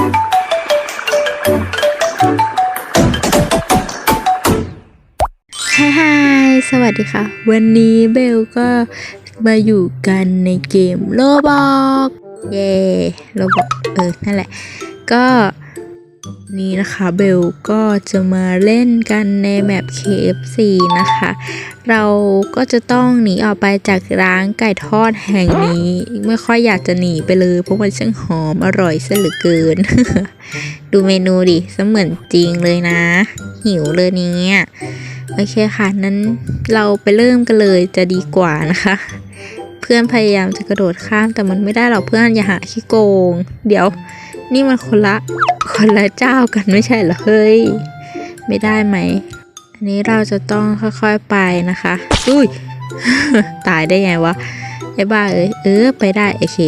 ฮายฮายสวัสดีค่ะ วันนี้เบลก็มาอยู่กันในเกมโลบอกเย่โลบอกเออ นั่นแหละ ก็ นี่นะคะเบลก็จะมาเล่นกันในแมป KFC นะคะ เราก็จะต้องหนีออกไปจากร้านไก่ทอดแห่งนี้ ไม่ค่อยอยากจะหนีไปเลยเพราะมันช่างหอมอร่อยซะเหลือเกิน ดูเมนูดิเสมือนจริงเลยนะ หิวเลยเนี่ยโอเคค่ะ นั้นเราไปเริ่มกันเลยจะดีกว่านะคะ เพื่อนพยายามจะกระโดดข้ามแต่มันไม่ได้หรอกเพื่อนอย่าหาขี้โกง เดี๋ยว นี่มันคนละคนละเจ้ากันไม่ใช่เหรอเฮ้ย ไม่ได้ไหม อันนี้เราจะต้องค่อยๆไปนะคะอุ้ยตายได้ไงวะไอ้บ้าเอ้ยเออไปได้โอเค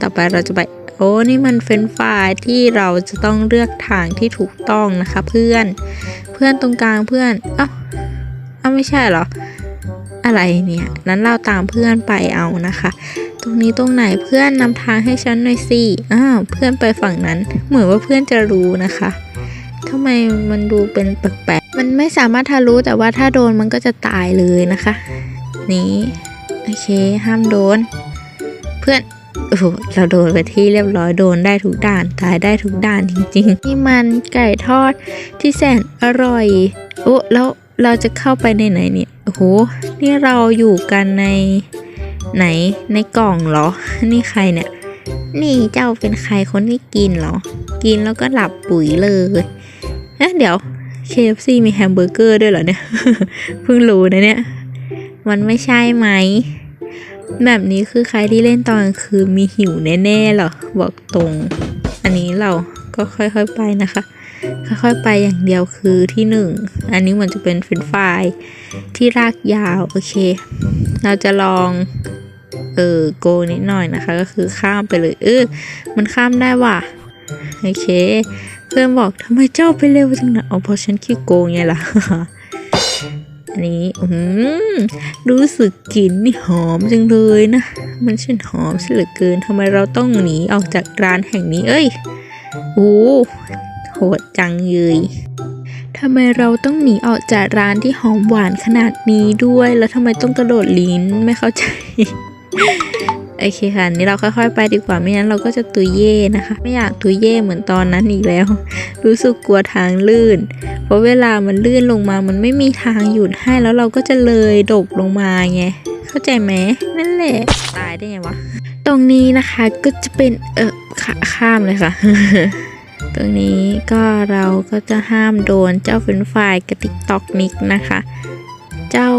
ต่อไปเราจะไป โอ้นี่มันเฟนฟรายที่เราจะต้องเลือกทางที่ถูกต้องนะคะเพื่อน เพื่อนตรงกลางเพื่อนเอ้าเอ้าไม่ใช่เหรอ อะไรเนี่ยนั้นเราตามเพื่อนไปเอานะคะ รงนี้ตรงไหนเพื่อนนำทางให้ฉันหน่อยสิอ้าวเพื่อนไปฝั่งนั้น เหมือนว่าเพื่อนจะรู้นะคะทำไมมันดูเป็นแปลกๆมันไม่สามารถทะลุแต่ว่าถ้าโดนมันก็จะตายเลยนะคะ นี้โอเค ห้ามโดน เพื่อนโอ้เราโดนไปที่เรียบร้อยโดนได้ทุกด่านตายได้ทุกด่านจริงๆนี่มันไก่ทอดที่แสนอร่อยโอ้แล้วเราจะเข้าไปในไหนเนี่ยโอ้โหนี่เราอยู่กันใน ไหนในกล่องเหรอ นี่ใครเนี่ย นี่เจ้าเป็นใครคนที่กินเหรอ กินแล้วก็หลับปุ๋ยเลยเอ๊ะเดี๋ยว KFC มีแฮมเบอร์เกอร์ด้วยเหรอเนี่ย เพิ่งรู้นะเนี่ย มันไม่ใช่ไหม แบบนี้คือใครที่เล่นตอนกลางคืนมีหิวแน่ๆเหรอ บอกตรง อันนี้เราก็ค่อยๆไปนะคะ ค่อยๆไปอย่างเดียวคือที่หนึ่ง อันนี้มันจะเป็นเฟรนฟรายที่รากยาว โอเค เราจะลอง เออโกนิดหน่อยนะคะ ก็คือข้ามไปเลยเออมันข้ามได้ว่ะโอเค เพื่อนบอกทำไมเจ้าไปเร็วจังนะเอาเพราะฉันขี้โกงไงล่ะอันนี้อืมรู้สึกกลิ่นนี่หอมจังเลยนะ มันช่างหอมซะเหลือเกินทำไมเราต้องหนีออกจากร้านแห่งนี้ เอ้ยโอ้โหดจังเลยทำไมเราต้องหนีออกจากร้านที่หอมหวานขนาดนี้ด้วย แล้วทำไมต้องกระโดดลิ้นไม่เข้าใจ โอเคค่ะนี่เราค่อยๆไปดีกว่าไม่งั้นเราก็จะตุยเย่นะคะ ไม่อยากตุยเย่เหมือนตอนนั้นอีกแล้ว รู้สึกกลัวทางลื่น เพราะเวลามันลื่นลงมามันไม่มีทางหยุดให้แล้วเราก็จะเลยดกลงมาไงเข้าใจไหมนั่นแหละตายได้ไงวะตรงนี้นะคะก็จะเป็นเออข,ข้ามเลยค่ะ ตรงนี้ก็เราก็จะห้ามโดนเจ้าเฟนช์ฟกับติ๊กตอกนิกนะคะ เจ้า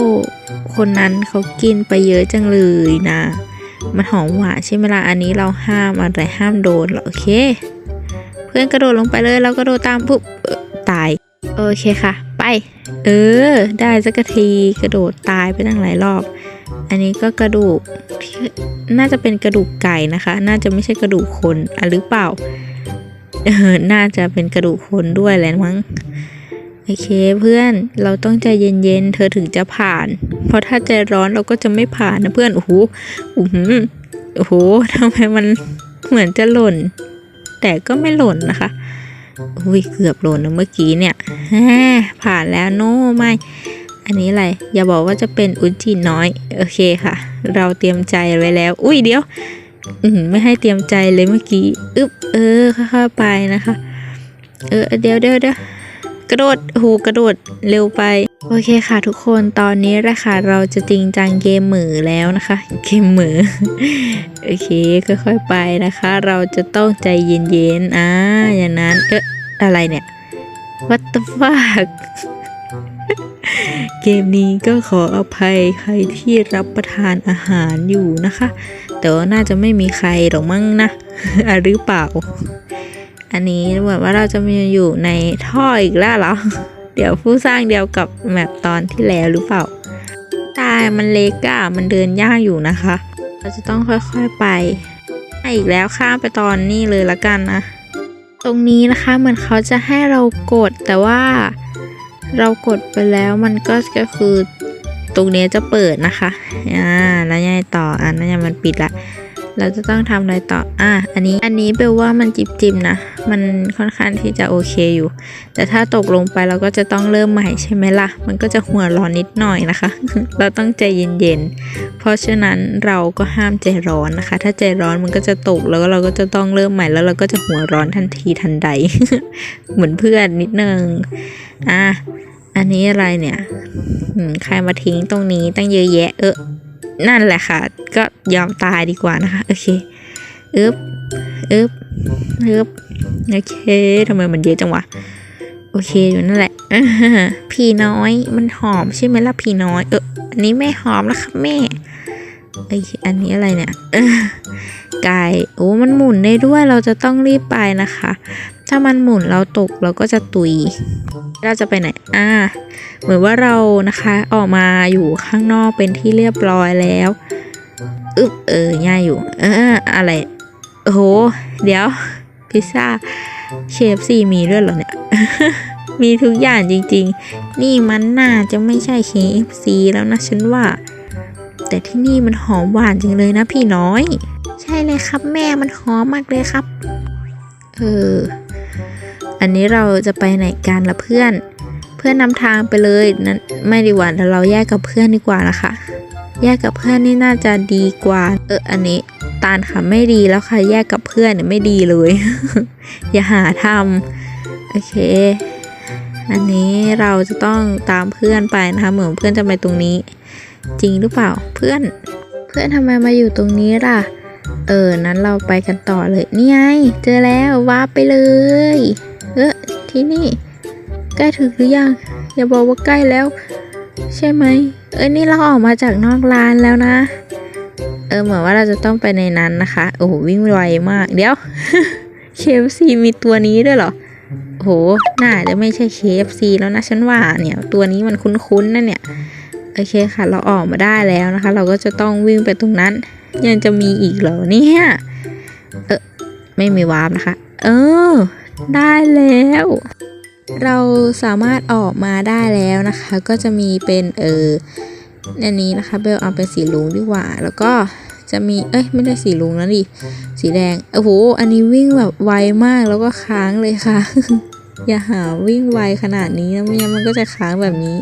คนนั้นเขากินไปเยอะจังเลยนะ มันหอมหวานใช่ไหมล่ะ อันนี้เราห้ามอะไรห้ามโดนหรอโอเค เพื่อนกระโดดลงไปเลยเรากระโดดตามปุ๊บตาย โอเคค่ะ ไป เออ ได้สักทีกระโดดตายไปตั้งหลายรอบ อันนี้ก็กระดูกน่าจะเป็นกระดูกไก่นะคะ น่าจะไม่ใช่กระดูกคนอะหรือเปล่า เออ น่าจะเป็นกระดูกคนด้วยแหละมั้ง โอเคเพื่อนเราต้องใจเย็นๆ เธอถึงจะผ่าน เพราะถ้าใจร้อนเราก็จะไม่ผ่านนะเพื่อน โอ้โหอื้อหือโอ้โหทำไมมันเหมือนจะหล่น แต่ก็ไม่หล่นนะคะอุ้ยเกือบหล่นนะเมื่อกี้เนี่ยแฮผ่านแล้วโน้ไม่ อันนี้อะไร อย่าบอกว่าจะเป็นอุจจิน้อย โอเคค่ะ เราเตรียมใจไว้แล้ว อุ้ยเดี๋ยวอืไม่ให้เตรียมใจเลยเมื่อกี้ อึ๊บ เออค่อยๆไปนะคะ เออ เดี๋ยวเดี๋ยวเดี๋ยว กระโดดโหกระโดดเร็วไป โอเคค่ะทุกคนตอนนี้แหละค่ะเราจะจริงจังเกมมือแล้วนะคะ เกมมือโอเคค่อยๆไปนะคะ เราจะต้องใจเย็นๆอ่าอย่างนั้นเอ๊ะอะไรเนี่ย what the fuck เกมนี้ก็ขออภัยใครที่รับประทานอาหารอยู่นะคะ แต่ว่าน่าจะไม่มีใครหรอกมั้งนะหรือเปล่า อันนี้เหมือนว่าเราจะมีอยู่ในท่ออีกแล้วเหรอ เดี๋ยวผู้สร้างเดียวกับแมปตอนที่แล้วหรือเปล่าตายมันเล็กอะมันเดินยากอยู่นะคะ เราจะต้องค่อยๆไปอีกแล้วข้ามไปตอนนี้เลยละกันนะ ตรงนี้นะคะเหมือนเขาจะให้เรากดแต่ว่าเรากดไปแล้วมันก็ก็คือตรงนี้จะเปิดนะคะ อ่า แล้วยังไงต่ออะนั่นยังมันปิดละ เราจะต้องทำอะไรต่อ อะ อันนี้ อันนี้เบลว่ามันจิบจิบนะ มันค่อนข้างที่จะโอเคอยู่ แต่ถ้าตกลงไปเราก็จะต้องเริ่มใหม่ใช่ไหมล่ะ มันก็จะหัวร้อนนิดหน่อยนะคะ เราต้องใจเย็นๆ เพราะฉะนั้นเราก็ห้ามใจร้อนนะคะ ถ้าใจร้อนมันก็จะตกแล้วเราก็จะต้องเริ่มใหม่แล้วเราก็จะหัวร้อนทันทีทันใด เหมือนเพื่อนนิดนึง อะ อันนี้อะไรเนี่ย ใครมาทิ้งตรงนี้ตั้งเยอะแยะ เออ นั่นแหละค่ะ ก็ยอมตายดีกว่านะคะ โอเคอึบอึบอึบโอเคทำไมมันเยอะจังวะ โอเคอยู่นั่นแหละพีน้อยมันหอมใช่ไหมล่ะพีน้อย เอออันนี้ไม่หอมแล้วครับแม่ไออันนี้อะไรเนี่ยไก่โอ้มันหมุนได้ด้วยเราจะต้องรีบไปนะคะ ถ้ามันหมุนเราตกเราก็จะตุย เราจะไปไหน อ่า เหมือนว่าเรานะคะออกมาอยู่ข้างนอกเป็นที่เรียบร้อยแล้วอึบเออง่ายอยู่ เอออะไรโอ้โหเดี๋ยว พิซซ่าเคฟซีมีด้วยเหรอเนี่ย มีทุกอย่างจริงๆ นี่มันน่าจะไม่ใช่ KFC แล้วนะฉันว่า แต่ที่นี่มันหอมหวานจริงเลยนะพี่น้อย ใช่เลยครับแม่มันหอมมากเลยครับ เออ อันนี้เราจะไปไหนกันละเพื่อน เพื่อนนำทางไปเลยนั้นไม่ดีกว่าเดี๋ยวเราแยกกับเพื่อนดีกว่านะคะ แยกกับเพื่อนนี่น่าจะดีกว่า เอออันนี้ตาลค่ะไม่ดีแล้วค่ะแยกกับเพื่อนเนี่ยไม่ดีเลย อย่าหาทำโอเค อันนี้เราจะต้องตามเพื่อนไปนะคะเหมือนเพื่อนจะไปตรงนี้ จริงหรือเปล่าเพื่อน เพื่อนทำไมมาอยู่ตรงนี้ล่ะ เออ นั้นเราไปกันต่อเลย นี่ไง เจอแล้วว้าไปเลย เออที่นี่ ใกล้ถึงหรือยัง อย่าบอกว่าใกล้แล้ว ใช่ไหม เอ้ยนี่เราออกมาจากนอกร้านแล้วนะ เออ เหมือนว่าเราจะต้องไปในนั้นนะคะ โอ้โห วิ่งไวมาก เดี๋ยว KFC มีตัวนี้ด้วยเหรอโอ้โห น่าจะไม่ใช่ KFC แล้วนะฉันว่าเนี่ย ตัวนี้มันคุ้นๆนะเนี่ย โอเคค่ะ เราออกมาได้แล้วนะคะ เราก็จะต้องวิ่งไปตรงนั้น ยังจะมีอีกเหรอเนี่ยเออไม่มีวาร์ปนะคะ เออ ได้แล้ว เราสามารถออกมาได้แล้วนะคะ ก็จะมีเป็นเอออันนี้นะคะเบลเอาเป็นสีลุงดีกว่า แล้วก็จะมี เอ้ย ไม่ได้สีลุงแล้วดิ สีแดง โอ้โห อันนี้วิ่งแบบไวมากแล้วก็ค้างเลยค่ะ อย่าหาวิ่งไวขนาดนี้นะไม่งั้นมันก็จะค้างแบบนี้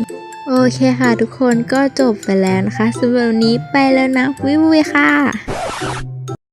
โอเคค่ะทุกคนก็จบไปแล้วนะคะสำหรับวันนี้ไปแล้วนะวิววิค่ะ